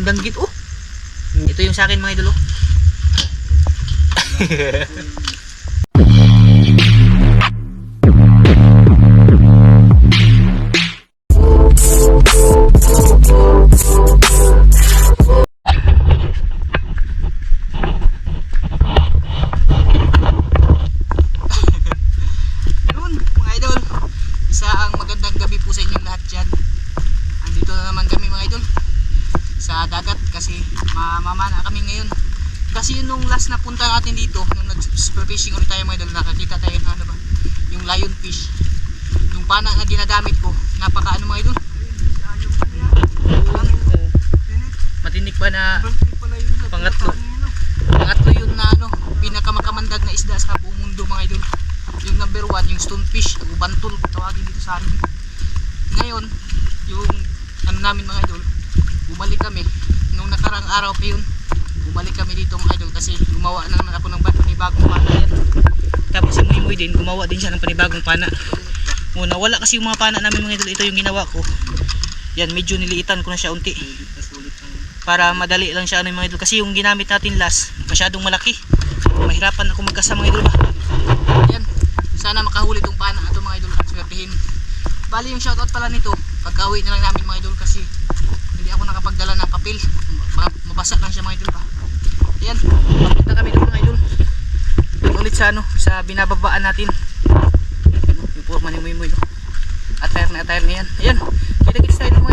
laking danggit, oh. Ito yung sa akin mga idol, oh. sa amin. Ngayon, yung ano namin mga idol, bumalik kami. Nung nakarang araw pa yun, bumalik kami dito mga idol kasi gumawa na naman ako ng ba- panibagong pana yan. Tapos si Muy Muy din, gumawa din siya ng panibagong pana. Muna, wala kasi yung mga pana namin mga idol, ito yung ginawa ko. Yan, medyo niliitan ko na siya unti para madali lang siya ano mga idol kasi yung ginamit natin last masyadong malaki mahirapan ako magkasa mga idol ba yan sana makahuli tong pana ato mga idol at swertihin bali yung shoutout pala nito pagka-uwi na lang namin mga idol kasi hindi ako nakapagdala ng papel. Ma- mabasa lang siya mga idol ba yan papunta kami doon mga idol. Ulit sa ano sa binababaan natin. Oh, yung puro manimuy-muy no? attire na attire na yan. Ayan kita kita tayo mga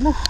Ito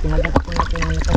Tinagat ko na pinanito.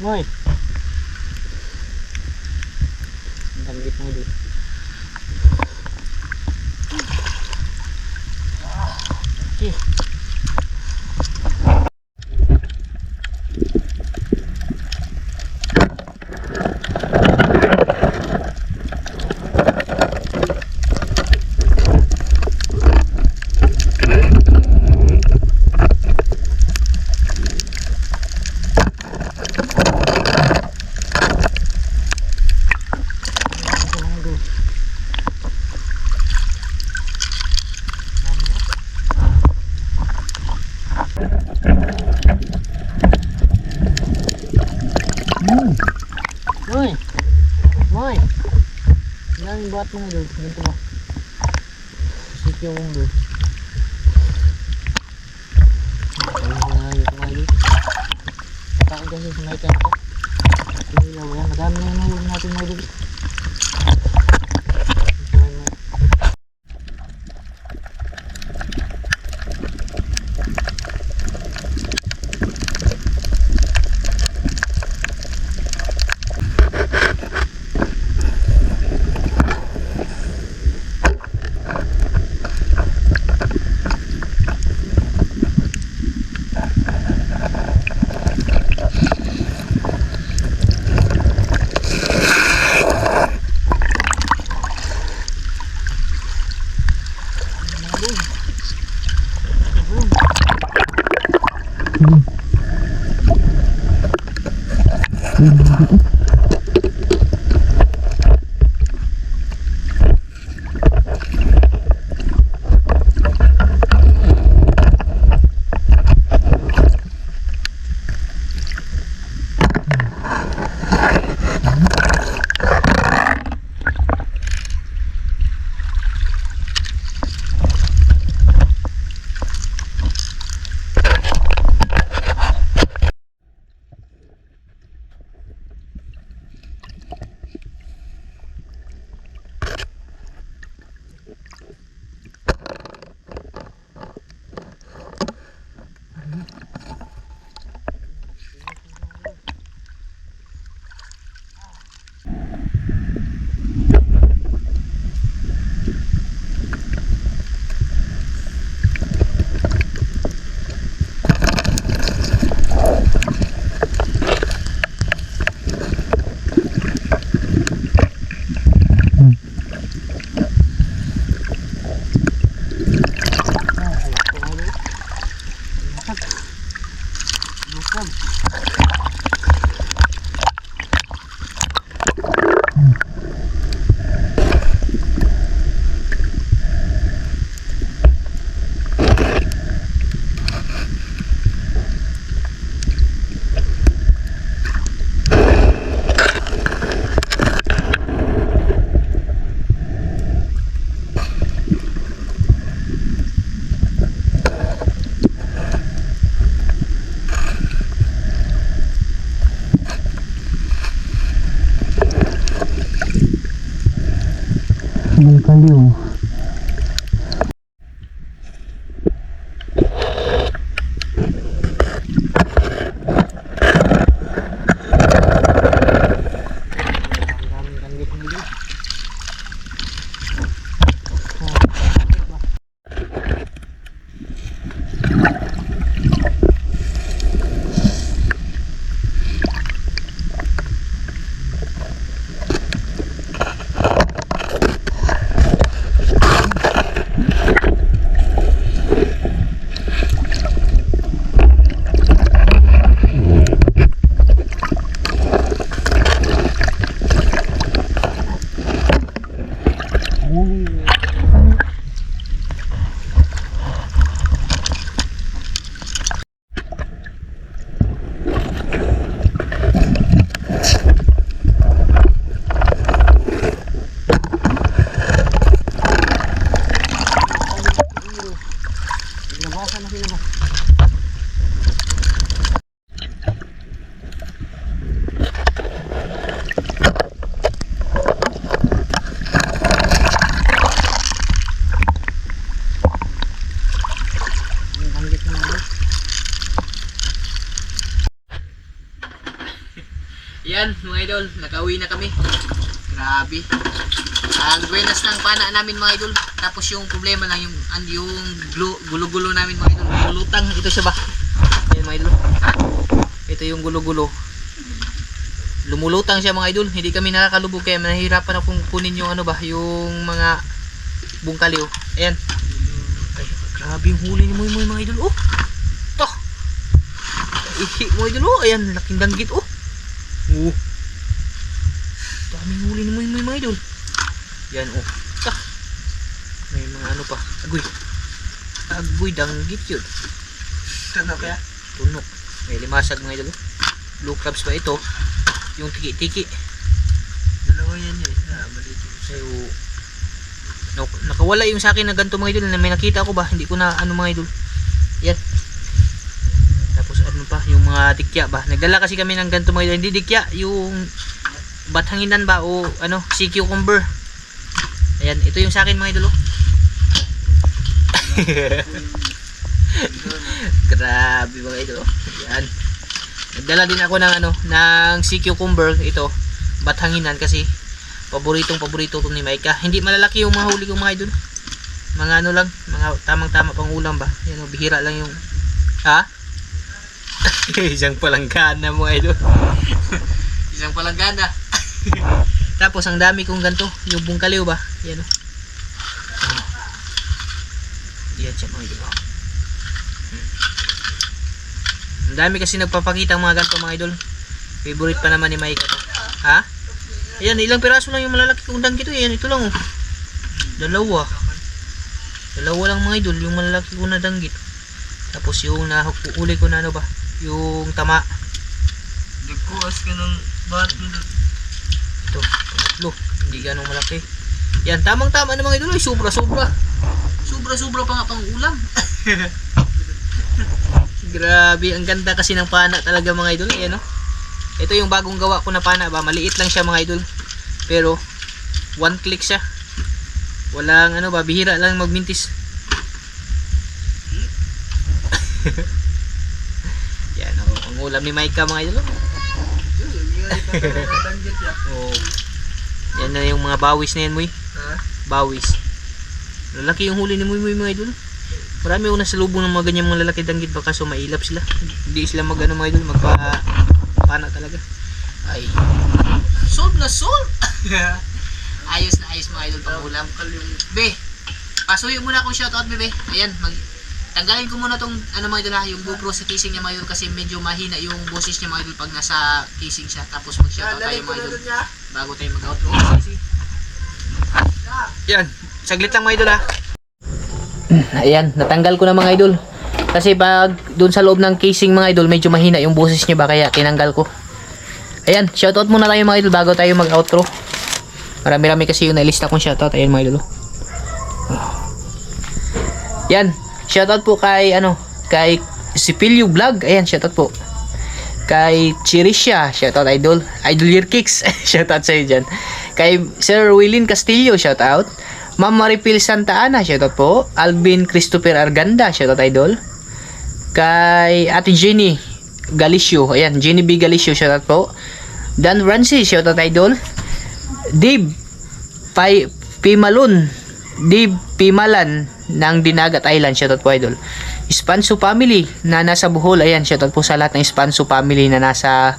Right. 温度を決めてます。地域 nakauwi na kami. Grabe. Ang buenas ng pana namin mga idol. Tapos yung problema lang yung an yung gulo-gulo namin mga idol. Lulutang ito siya ba? Ayan mga idol. Ito yung gulo-gulo. Lumulutang siya mga idol. Hindi kami nakakalubog kaya nahihirapan akong kunin yung ano ba, yung mga bungkaliw. Ayan. Ay, grabe yung huli ni Moy Moy mga idol. Oh. Ihi mo idol. Oh, ayan, laking danggit. Oh. Daming huli ni Moy Moy mga idol. Yan oh. Ta. May mga ano pa. Agoy. Agoy danggit yun. Ano kaya? Tunok. May limasag mga idol. oh. Blue crabs pa ito. Yung tiki-tiki. Dalawa yan eh. Ah, maliit yung So, no, nakawala yung sa akin na ganito mga idol na may nakita ko ba hindi ko na ano mga idol yan tapos ano pa yung mga dikya ba nagdala kasi kami ng ganito mga idol hindi dikya yung bathanginan ba o ano sea cucumber ayan ito yung sa akin mga idol oh. grabe mga idol oh. yan nagdala din ako ng ano ng sea cucumber ito. Bathanginan kasi paboritong paborito ko ni Maika. Hindi malalaki yung mga huli kong mga idol mga ano lang mga tamang tama pang ulam ba? Yan o bihira lang yung ha? Isang palanggana mo idol isang palanggana tapos ang dami kong ganto yung bungkaliw ba yan o yan siya mga idol ang dami kasi nagpapakita ang mga ganto mga idol favorite pa naman ni to ha Ayan, ilang piraso lang yung malalaki kong danggit ito. Ayan, ito lang oh. Dalawa. Dalawa lang mga idol, yung malalaki ko na danggit. Tapos yung nahuli ko na ano ba, yung tama. Nagkuas ka ng bat pangatlo. Hindi ganong malaki. Yan, tamang tama na mga idol. Sobra, sobra. Sobra, sobra pa nga pang ulam. Grabe, ang ganda kasi ng pana talaga mga idol. Ayan oh. Ito yung bagong gawa ko na pana ba. Maliit lang siya mga idol. Pero, one click siya. Walang ano ba, bihira lang magmintis. Yan oh, ang ulam ni Maika mga idol. oh. Yan na yung mga bawis na yan, Muy. Ha? Bawis. Lalaki yung huli ni Muy Muy mga idol. Marami ako nasalubong ng mga ganyang mga lalaki danggit baka so mailap sila. Hindi sila mag ano mga idol, magpa pana talaga. Ay. Sold na sold. ayos na ayos mga idol pang ulam. Be, pasuyo muna akong shoutout, bebe. Ayan, mag tanggalin ko muna tong ano mga idol ha, yung GoPro sa casing niya mga idol kasi medyo mahina yung boses niya mga idol pag nasa casing siya. Tapos mag-shoutout tayo mga idol bago tayo mag-outro. Yan, saglit lang mga idol ha. Ayan, natanggal ko na mga idol. Kasi pag doon sa loob ng casing mga idol, medyo mahina yung boses niya ba kaya tinanggal ko. Ayan, shoutout muna tayo mga idol bago tayo mag-outro. Marami-rami kasi yung nailista kong shoutout. Ayan mga idol. oh. Yan, shoutout po kay ano, kay Sipilio Vlog. Ayan, shoutout po. Kay Chirisha, shoutout idol. Idol Year Kicks, shoutout sa dyan. Kay Sir Willin Castillo, shoutout. Ma'am Maripil Santa Ana, shoutout po. Alvin Christopher Arganda, shoutout idol. Kay Ate Jenny Galicio, ayan, Jenny B. Galicio, shoutout po. Dan Francis, shoutout idol. Dave Pai Pimalun, Dave Pimalan ng Dinagat Island, shoutout po idol. Spanso family na nasa Bohol, ayan, shoutout po sa lahat ng Spanso family na nasa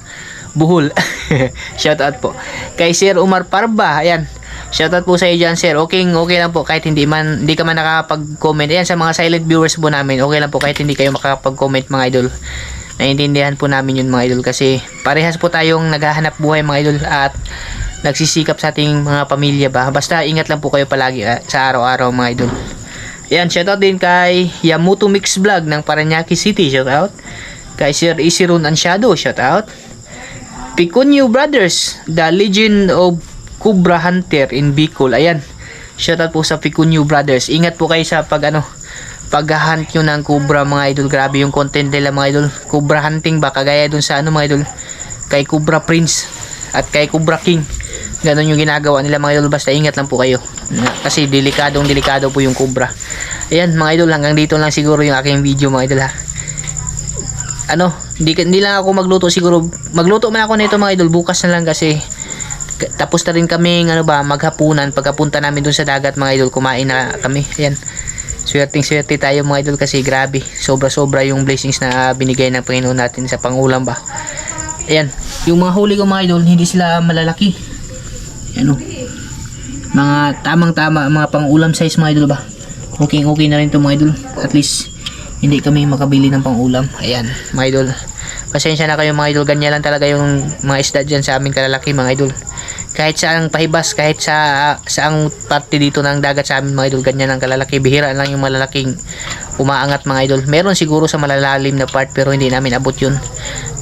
Bohol. shoutout po. Kay Sir Umar Parba, ayan, Shoutout po sa iyo dyan, sir. Okay, okay lang po kahit hindi man hindi ka man nakakapag-comment. Ayan sa mga silent viewers po namin. Okay lang po kahit hindi kayo makakapag-comment mga idol. Naiintindihan po namin yun mga idol kasi parehas po tayong naghahanap buhay mga idol at nagsisikap sa ating mga pamilya ba. Basta ingat lang po kayo palagi ah, sa araw-araw mga idol. Ayan, shoutout din kay Yamuto Mix Vlog ng Paranaque City. Shoutout. Kay Sir Isirun Ansyado. Shoutout. Picunio Brothers, The Legend of Cobra Hunter in Bicol. Ayan. Shoutout po sa Picunio Brothers. Ingat po kayo sa pag ano, paghahunt nyo ng cobra mga idol. Grabe yung content nila mga idol. Cobra hunting ba? Kagaya dun sa ano mga idol. Kay Cobra Prince at kay Cobra King. Ganon yung ginagawa nila mga idol. Basta ingat lang po kayo. Kasi delikadong delikado po yung cobra. Ayan mga idol. Hanggang dito lang siguro yung aking video mga idol ha. Ano? Hindi, hindi lang ako magluto siguro. Magluto man ako nito mga idol. Bukas na lang kasi tapos na rin kami ano ba maghapunan pagkapunta namin dun sa dagat mga idol kumain na kami ayan swerteng swerte tayo mga idol kasi grabe sobra sobra yung blessings na binigay ng Panginoon natin sa pangulam ba ayan yung mga huli ko mga idol hindi sila malalaki ano mga tamang tama mga pangulam size mga idol ba? Okay okay na rin to mga idol. At least hindi kami makabili ng pangulam. Ayan mga idol. Pasensya na kayo mga idol. Ganyan lang talaga yung mga isda dyan sa amin kalalaki mga idol. Kahit sa ang pahibas kahit sa saang parte dito ng dagat sa amin mga idol ganyan ang kalalaki. Bihira lang yung malalaking umaangat mga idol. Meron siguro sa malalalim na part pero hindi namin abot yun.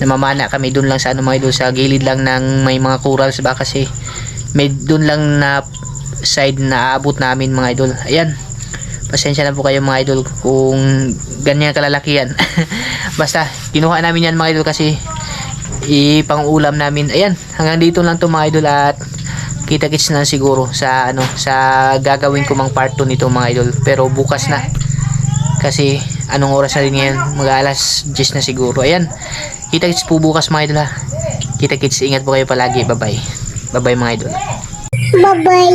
Namamana kami dun lang sa ano mga idol sa gilid lang ng may mga corals. Ba kasi may dun lang na side na aabot namin mga idol. Ayan. Pasensya na po kayo mga idol kung ganyan kalalaki yan. Basta kinuha namin yan mga idol kasi ipang ulam namin. Ayan hanggang dito lang to mga idol at kita kits na siguro sa ano sa gagawin ko mang part 2 nito mga idol. Pero bukas na. Kasi anong oras na rin ngayon? Mag alas 10 na siguro. Ayan kita kits po bukas mga idol ha. Kita kits ingat po kayo palagi. Bye bye bye bye mga idol Bye-bye.